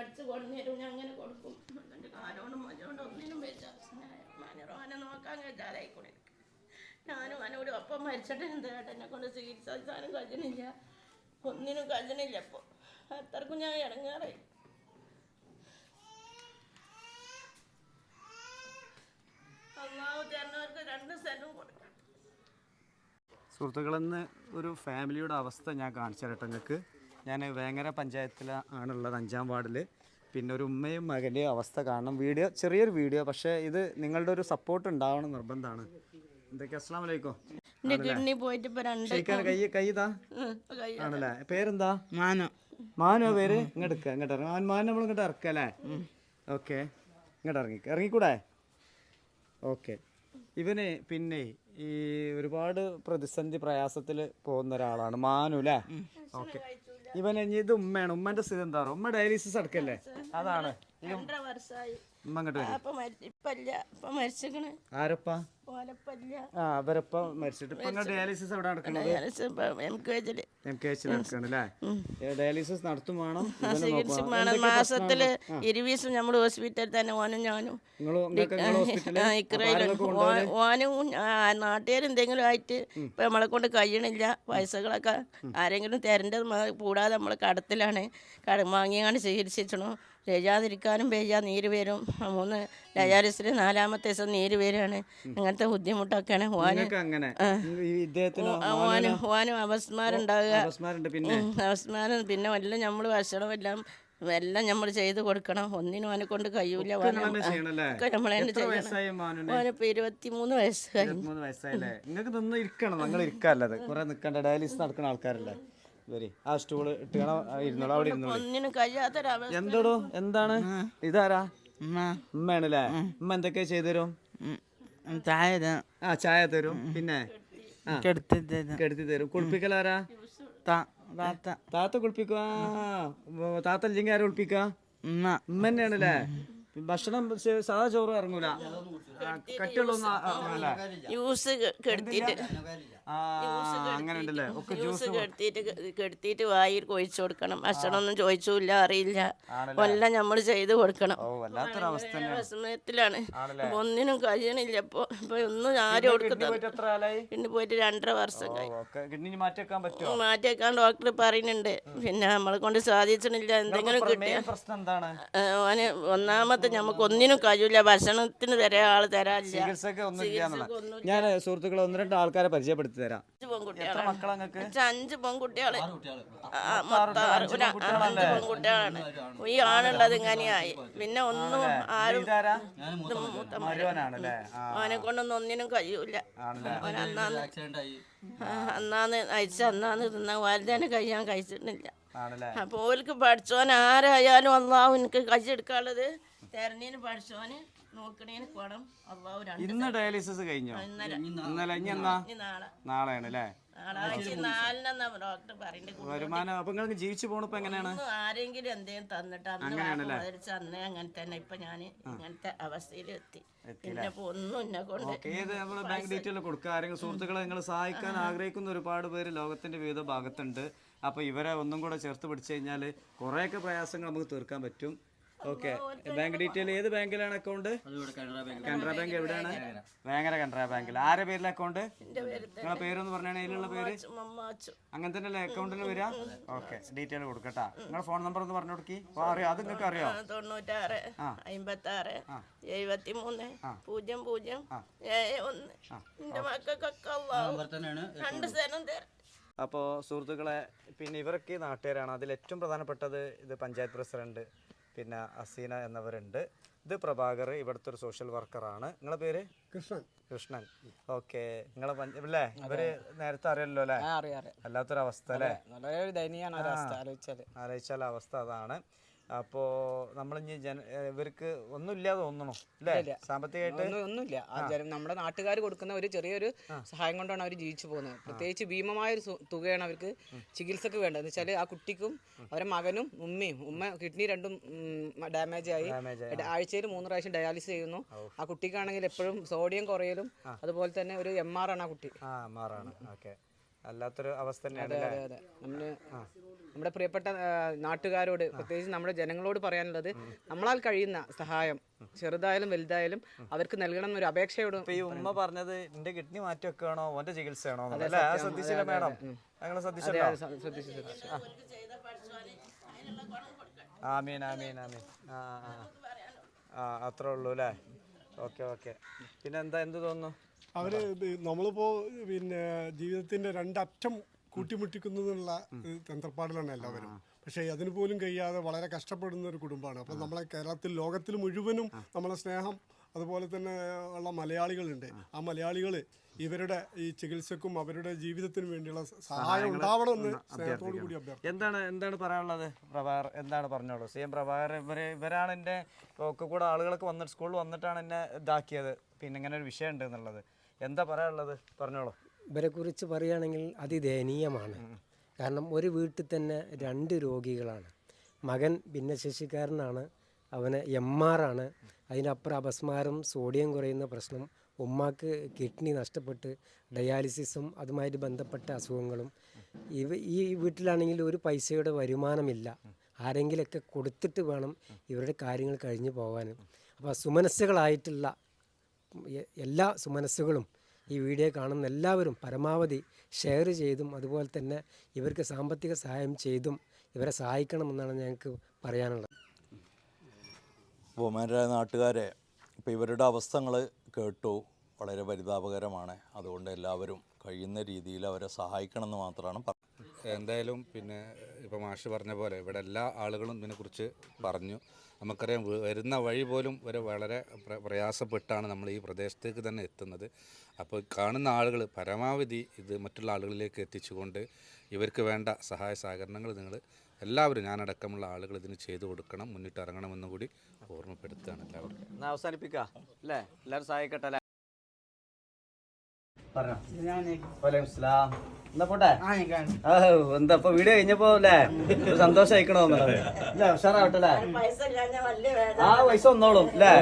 അടിച്ച് കൊടുന്നേരും ഞാൻ അങ്ങനെ കൊടുക്കും. എന്നിട്ട് കാലോണ്ടും മജോണ്ടും ഒന്നിനും വെച്ച മനോനെ നോക്കാൻ കഴിച്ചാലായിക്കൂടെ ഞാനും അവനോട് ഒപ്പം മരിച്ചിട്ട് എന്താ എന്നെ കൊണ്ട് ചികിത്സിച്ചാനും കഴിഞ്ഞില്ല. ഒന്നിനും കഴിഞ്ഞില്ല ഇപ്പോൾ അത്രക്കും ഞാൻ ഇറങ്ങാറായി അള്ളാഹു തരുന്നവർക്ക് രണ്ട് സെന്റും കൊടുക്കണം. സുഹൃത്തുക്കളെന്ന് ഒരു ഫാമിലിയുടെ അവസ്ഥ ഞാൻ കാണിച്ചു തരട്ടെ നിങ്ങൾക്ക്. ഞാൻ വേങ്ങര പഞ്ചായത്തിൽ ആണുള്ളത് അഞ്ചാം വാർഡിൽ. പിന്നെ ഒരു ഉമ്മയും മകന്റെയും അവസ്ഥ കാണണം. വീഡിയോ ചെറിയൊരു വീഡിയോ പക്ഷേ ഇത് നിങ്ങളുടെ ഒരു സപ്പോർട്ട് ഉണ്ടാവണം നിർബന്ധമാണ്. എന്തൊക്കെ? അസ്സാം വലൈക്കും എന്റെ കിഡ്നി പോയിട്ട് രണ്ട് കൈ ആണല്ലേ? പേരെന്താ? മാനോ. മാനോ പേര്? ഇങ്ങോട്ട് ഇങ്ങോട്ട് ഇറങ്ങി. നമ്മൾ ഇങ്ങോട്ട് ഇറക്കുക അല്ലേ? ഓക്കെ. ഇങ്ങോട്ട് ഇറങ്ങി ഇറങ്ങിക്കൂടെ? ഓക്കെ. ഇവന് പിന്നെ ഈ ഒരുപാട് പ്രതിസന്ധി പ്രയാസത്തിൽ പോകുന്ന ഒരാളാണ് മാനു അല്ലേ? ഓക്കെ. ഇവൻ ഇനി ഇത് ഉമ്മയാണ്. ഉമ്മന്റെ സ്ഥിതി എന്താ പറയുക ഉമ്മ ഡയാലിസിസ് അടക്കല്ലേ? അതാണ്. ആരപ്പാ? ആ അവരപ്പ മരിച്ചിട്ട് ഇപ്പൊ ഡയാലിസിസ് എവിടെ നടക്കുന്നത് എം കെ എച്ച് നടക്കുകയാണ് അല്ലേ ഡയാലിസിസ് നടത്തും വേണം? ഇവനെ ചികിത്സ വേണം. മാസത്തിൽ മാസത്തിൽ ഇരുവീസം നമ്മൾ ഹോസ്പിറ്റലിൽ തന്നെ ഓനും ഞാനും. ഓനും നാട്ടുകാർ എന്തെങ്കിലും ആയിട്ട് ഇപ്പം നമ്മളെ കൊണ്ട് കഴിയണില്ല. പൈസകളൊക്കെ ആരെങ്കിലും തരേണ്ടത് കൂടാതെ നമ്മൾ കടത്തിലാണ്. കടം വാങ്ങിയാണ് ചികിത്സിച്ചണം. രജാതിരിക്കാനും പേജാ നീര് വരും. മൂന്ന് ഡയാലിസിന് നാലാമത്തെ ദിവസം നീര് വരികയാണ് അങ്ങനത്തെ ബുദ്ധിമുട്ടൊക്കെയാണ് ഹുവാനും. അങ്ങനെ? ഈ ഇദ്ദേഹത്തിന് ഓനും ഓനും അവസ്മാരുണ്ടാവുക. അപസ്മാരുണ്ട് പിന്നെ? ഉം, അവസ്മാരം പിന്നെ എല്ലാം നമ്മൾ ഭക്ഷണം എല്ലാം എല്ലാം നമ്മൾ ചെയ്ത് കൊടുക്കണം. ഒന്നിനും അവനെ കൊണ്ട് കഴിയൂല നമ്മൾ തന്നെ ചെയ്യണം. വയസ്സായി ഇരുപത്തിമൂന്ന് വയസ്സ് വയസ്സായില്ലേ നിങ്ങൾക്ക് നിന്ന് ഇരിക്കണം. നിങ്ങൾ ഇരിക്കാല്ലത്. കുറെ നിൽക്കണ്ട ഡയാലിസിസ് നടക്കുന്ന ആൾക്കാരല്ലേ? വരി ആ സ്റ്റൂൾ ഇട്ടുകണ ഇരുന്നോളൂ. അവിടെ ഇരുന്നോളൂ. ഒന്നിനും കഴിയാത്തൊരവസ്ഥ. എന്തോടോ? എന്താണ്? ഇതാരാ? ഉമ്മ. ഉമ്മയാണല്ലേ? ഉമ്മ എന്തൊക്കെയാ താഴെ ആ ചായ തരും. പിന്നെ കെടുത്തി തരും. കുളിപ്പിക്കലാരാ താത്ത. താത്ത കുളിപ്പിക്കുക. താത്ത ഇല്ലെങ്കിൽ ആരും കുളിപ്പിക്കുക? ഉമ്മ. ഉമ്മ തന്നെയാണല്ലേ? ഭക്ഷണം സാധാ ചോറ് ഇറങ്ങൂല. ജ്യൂസ് കെടുത്തിട്ട് ആ അങ്ങനെ ഉണ്ടല്ലേ ഒക്കെ ജ്യൂസ് കെടുത്തിട്ട് കെ- കെടുത്തിട്ട് വായിൽ കൊഴിച്ചു കൊടുക്കണം. ഭക്ഷണമൊന്നും ചോദിച്ചില്ല അറിയില്ല. എല്ലാം നമ്മൾ ചെയ്ത് കൊടുക്കണം. വിഷമത്തിലാണ്. ഒന്നിനും കഴിയണില്ല. ഇപ്പൊ ഇപ്പൊ ഒന്നും ആരും കൊടുക്കുന്നത് പോയിട്ട് എത്ര കാലായി പിന്നെ പോയിട്ട് രണ്ടര വർഷം കിഡ്നി മാറ്റി മാറ്റിയേക്കാൻ ഡോക്ടർ പറയുന്നുണ്ട്. പിന്നെ നമ്മളെ കൊണ്ട് സാധിച്ചിട്ടില്ല എന്തെങ്കിലും കിട്ടിയ ഒന്നാമത്തെ നമുക്ക് ഒന്നിനും കഴിയൂല. ഭക്ഷണത്തിന് വരെ ആൾ തരാനില്ല. ചികിത്സക്ക് ഒന്നും ഞാൻ സുഹൃത്തുക്കളെ ഒന്ന് രണ്ട് ആൾക്കാരെ പരിചയപ്പെടുത്തി തരാം അഞ്ച് പെൺകുട്ടികളാണ്. എത്ര മക്കളാ നിങ്ങൾക്ക് അഞ്ച് പെൺകുട്ടികൾ. മൊത്തം ഒരു അഞ്ച് പെൺകുട്ടികളാണ്. ഈ ആണുള്ളത് ഇങ്ങനെയായി. പിന്നെ ഒന്നും ആരും അവനെ കൊണ്ടൊന്നും ഒന്നിനും കഴിയൂല. അന്നാന്ന് ആ, അന്നാന്ന് അയച്ച അന്നാന്ന് തിന്ന വലുതന്നെ കഴിയാൻ കഴിച്ചിട്ടില്ല. അപ്പൊ ഓൽക്ക് പഠിച്ചോൻ ആരായാലും അള്ളാഹു എനിക്ക് കഴിച്ചെടുക്കാനുള്ളത് തെരഞ്ഞിന് പഠിച്ചോന്. നോക്കണേന് കുണം അള്ളാഹു രണ്ട് ഇന്ന് ഡയാലിസിസ് കഴിഞ്ഞോ? ഇന്നലെ. ഇന്നലെ ഇനി എന്നാ? ഇനി നാളെ. നാളെയാണ് അല്ലേ നാളെ ആഴ്ച നാലിനെന്നാ ഡോക്ടർ പറയുന്നത് വരുമാനം അപ്പൊ നിങ്ങൾക്ക് ജീവിച്ചു പോണിപ്പോ എങ്ങനെയാണ്? ഒന്നും ആരെങ്കിലും എന്തേലും തന്നിട്ട് അന്ന് മുതലിച്ച് അന്നേ അങ്ങനെ തന്നെ. ഇപ്പൊ ഞാൻ ഇങ്ങനത്തെ അവസ്ഥയിലെത്തി പിന്നെ ഇപ്പൊ ഒന്നും എന്നെ കൊണ്ട് ഓക്കേ, ഏത് നമ്മുടെ ബാങ്ക് ഡീറ്റെയിൽ കൊടുക്കുക. ആരെങ്കിലും സുഹൃത്തുക്കളെ നിങ്ങൾ സഹായിക്കാൻ ആഗ്രഹിക്കുന്ന ഒരുപാട് പേര് ലോകത്തിന്റെ വിവിധ ഭാഗത്തുണ്ട്. അപ്പൊ ഇവരെ ഒന്നും കൂടെ ചേർത്ത് പിടിച്ചു കഴിഞ്ഞാൽ കുറേയൊക്കെ പ്രയാസങ്ങൾ നമുക്ക് തീർക്കാൻ പറ്റും. ഓക്കെ. ബാങ്ക് ഡീറ്റെയിൽ ഏത് ബാങ്കിലാണ് അക്കൗണ്ട് കനറ ബാങ്ക് എവിടെയാണ്? വേങ്ങര കനറ ബാങ്കിൽ ആരെ പേരിൽ അക്കൗണ്ട് നിങ്ങളുടെ പേര് നിങ്ങളെ പേരൊന്ന് പറഞ്ഞാൽ അതിലുള്ള പേര്? അങ്ങനെ തന്നെ അല്ലേ അക്കൗണ്ടിൽ വരിക ഓക്കെ ഡീറ്റെയിൽ കൊടുക്കട്ടാ. നിങ്ങളുടെ ഫോൺ നമ്പർ ഒന്ന് പറഞ്ഞു കൊടുക്കി. അപ്പോൾ അറിയാം? അത് നിങ്ങൾക്ക് അറിയോ? തൊണ്ണൂറ്റാറ് അമ്പത്തി ആറ് എഴുപത്തി മൂന്ന് പൂജ്യം പൂജ്യം ഏഴ് ഒന്ന്. എന്റെ മക്കൾക്കൊക്കെ അള്ളാഹു രണ്ട് സ്ഥലം തരാം അപ്പോൾ സുഹൃത്തുക്കളെ പിന്നെ ഇവരൊക്കെ നാട്ടുകാരാണ്. അതിൽ ഏറ്റവും പ്രധാനപ്പെട്ടത് ഇത് പഞ്ചായത്ത് പ്രസിഡന്റ് പിന്നെ അസീന എന്നവരുണ്ട്. ഇത് പ്രഭാകർ ഇവിടുത്തെ ഒരു സോഷ്യൽ വർക്കറാണ് നിങ്ങളെ പേര്? കൃഷ്ണൻ. കൃഷ്ണൻ. ഓക്കെ നിങ്ങളെ അല്ലേ ഇവർ നേരത്തെ അറിയല്ലോ അല്ലേ? അറിയാം വല്ലാത്തൊരവസ്ഥ അല്ലേ? ആലോചിച്ചാൽ അവസ്ഥ അതാണ്. അപ്പോൾ നമ്മളിഞ്ഞ് ജന ഇവർക്ക് ഒന്നുമില്ലാതെ തോന്നണോ? അല്ലേ? സാമ്പത്തികമായിട്ട്? ഒന്നുമില്ല. നമ്മുടെ നാട്ടുകാർ കൊടുക്കുന്ന ഒരു ചെറിയൊരു സഹായം കൊണ്ടാണ് അവർ ജീവിച്ചു പോകുന്നത്. പ്രത്യേകിച്ച് ഭീമമായ ഒരു തുകയാണ് അവർക്ക് ചികിത്സക്ക് വേണ്ടത്. എന്ന് വെച്ചാൽ ആ കുട്ടിക്കും അവരെ മകനും ഉമ്മയും ഉമ്മ കിഡ്നി രണ്ടും ഡാമേജ് ആയി ആഴ്ചയിൽ മൂന്ന് പ്രാവശ്യം ഡയാലിസിസ് ചെയ്യുന്നു. ആ കുട്ടിക്കാണെങ്കിൽ എപ്പോഴും സോഡിയം കുറയലും അതുപോലെ തന്നെ ഒരു എം ആർ ആണ് ആ കുട്ടി. ആ മാറാണ് ഓക്കെ. അല്ലാത്തൊരു അവസ്ഥ തന്നെയാണ് നമ്മുടെ പ്രിയപ്പെട്ട നാട്ടുകാരോട് പ്രത്യേകിച്ച് നമ്മുടെ ജനങ്ങളോട് പറയാനുള്ളത് നമ്മളാൽ കഴിയുന്ന സഹായം ചെറുതായാലും വലുതായാലും അവർക്ക് നൽകണം എന്നൊരു അപേക്ഷയോട് ഈ ഉമ്മ പറഞ്ഞത് എന്റെ കിഡ്നി മാറ്റി വെക്കുകയാണോ ഓന്റെ ചികിത്സയാണോ? ശ്രദ്ധിച്ചില്ല മാഡം. ഞങ്ങൾ ശ്രദ്ധിച്ചല്ലോ. ശ്രദ്ധിച്ചു ശ്രദ്ധിച്ചു. ആമീൻ ആമീൻ ആമീൻ. ആ. ആ അത്രേ ഉള്ളൂ അല്ലേ? Okay okay. പിന്നെ എന്താ എന്ത് തോന്നുന്നു? അവർ നമ്മളിപ്പോ പിന്നെ ജീവിതത്തിന്റെ രണ്ടറ്റം കൂട്ടിമുട്ടിക്കുന്നതിനുള്ള തന്ത്രപ്പാടിലാണ് എല്ലാവരും. പക്ഷേ അതിന് പോലും കഴിയാതെ വളരെ കഷ്ടപ്പെടുന്ന ഒരു കുടുംബമാണ്. അപ്പോൾ നമ്മളെ കേരളത്തിൽ ലോകത്തിൽ മുഴുവനും നമ്മളെ സ്നേഹം അതുപോലെ തന്നെ ഉള്ള മലയാളികളുണ്ട്. ആ മലയാളികൾ ഇവരുടെ ഈ ചികിത്സക്കും അവരുടെ ജീവിതത്തിനും വേണ്ടിയുള്ള സഹായം ഉണ്ടാവണമെന്ന് സ്നേഹത്തോടു കൂടി എന്താണ് എന്താണ് പറയാനുള്ളത്? പ്രഭാകർ എന്താണ് പറഞ്ഞോളൂ? സി. എം. പ്രഭാകർ ഇവരെ ഇവരാണ് എന്റെ ഒക്കെ കൂടെ ആളുകളൊക്കെ വന്നിട്ട് സ്കൂളിൽ വന്നിട്ടാണ് എന്നെ ഇതാക്കിയത്. പിന്നെ ഇങ്ങനെ ഒരു വിഷയം ഉണ്ട് എന്നുള്ളത്. എന്താ പറയാനുള്ളത്? പറഞ്ഞോളൂ. ഇവരെക്കുറിച്ച് പറയുകയാണെങ്കിൽ അതിദയനീയമാണ്. കാരണം ഒരു വീട്ടിൽ തന്നെ രണ്ട് രോഗികളാണ്. മകൻ ഭിന്നശേഷിക്കാരനാണ്. അവന് എം ആണ്. അതിനപ്പുറം അപസ്മാരം സോഡിയം കുറയുന്ന പ്രശ്നം ഉമ്മാക്ക് കിഡ്നി നഷ്ടപ്പെട്ട് ഡയാലിസിസും അതുമായിട്ട് ബന്ധപ്പെട്ട അസുഖങ്ങളും. ഇവ ഈ വീട്ടിലാണെങ്കിൽ ഒരു പൈസയുടെ വരുമാനമില്ല. ആരെങ്കിലൊക്കെ കൊടുത്തിട്ട് വേണം ഇവരുടെ കാര്യങ്ങൾ കഴിഞ്ഞു പോകാനും. അപ്പോൾ സുമനസ്സുകളായിട്ടുള്ള എല്ലാ സുമനസ്സുകളും ഈ വീഡിയോ കാണുന്ന എല്ലാവരും പരമാവധി ഷെയർ ചെയ്തും അതുപോലെ തന്നെ ഇവർക്ക് സാമ്പത്തിക സഹായം ചെയ്തും ഇവരെ സഹായിക്കണമെന്നാണ് ഞങ്ങൾക്ക് പറയാനുള്ളത്. ബഹുമാനരായ നാട്ടുകാരെ ഇപ്പോൾ ഇവരുടെ അവസ്ഥകൾ കേട്ടു. വളരെ പരിതാപകരമാണ്. അതുകൊണ്ട് എല്ലാവരും കഴിയുന്ന രീതിയിൽ അവരെ സഹായിക്കണമെന്ന് മാത്രമാണ് പറയുന്നത് എന്തായാലും പിന്നെ ഇപ്പോൾ മാഷ് പറഞ്ഞ പോലെ ഇവിടെ എല്ലാ ആളുകളും ഇതിനെക്കുറിച്ച് പറഞ്ഞു. നമുക്കറിയാം വരുന്ന വഴി പോലും ഒരു വളരെ പ്ര- പ്രയാസപ്പെട്ടാണ് നമ്മൾ ഈ പ്രദേശത്തേക്ക് തന്നെ എത്തുന്നത്. അപ്പോൾ കാണുന്ന ആളുകൾ പരമാവധി ഇത് മറ്റുള്ള ആളുകളിലേക്ക് എത്തിച്ചുകൊണ്ട് ഇവർക്ക് വേണ്ട സഹായ സഹകരണങ്ങൾ നിങ്ങൾ എല്ലാവരും ഞാനടക്കമുള്ള ആളുകൾ ഇതിന് ചെയ്തു കൊടുക്കണം മുന്നിട്ട് ഇറങ്ങണമെന്നും കൂടി ഓർമ്മപ്പെടുത്തുകയാണ് എല്ലാവർക്കും എന്നാ അവസാനിപ്പിക്കാം അല്ലേ? എല്ലാവരും സഹായിക്കട്ടെ അല്ലേ? പറഞ്ഞോ. വലൈക്കും സ്ലാം. എന്നാ പോട്ടെ? ആ, എന്താ ഇപ്പൊ വീഡിയോ കഴിഞ്ഞപ്പോ അല്ലേ? സന്തോഷം അയക്കണോന്നുള്ളത് അല്ലേ ഉഷാറാവട്ടെ അല്ലേ? ആ പൈസ ഒന്നോളും അല്ലേ?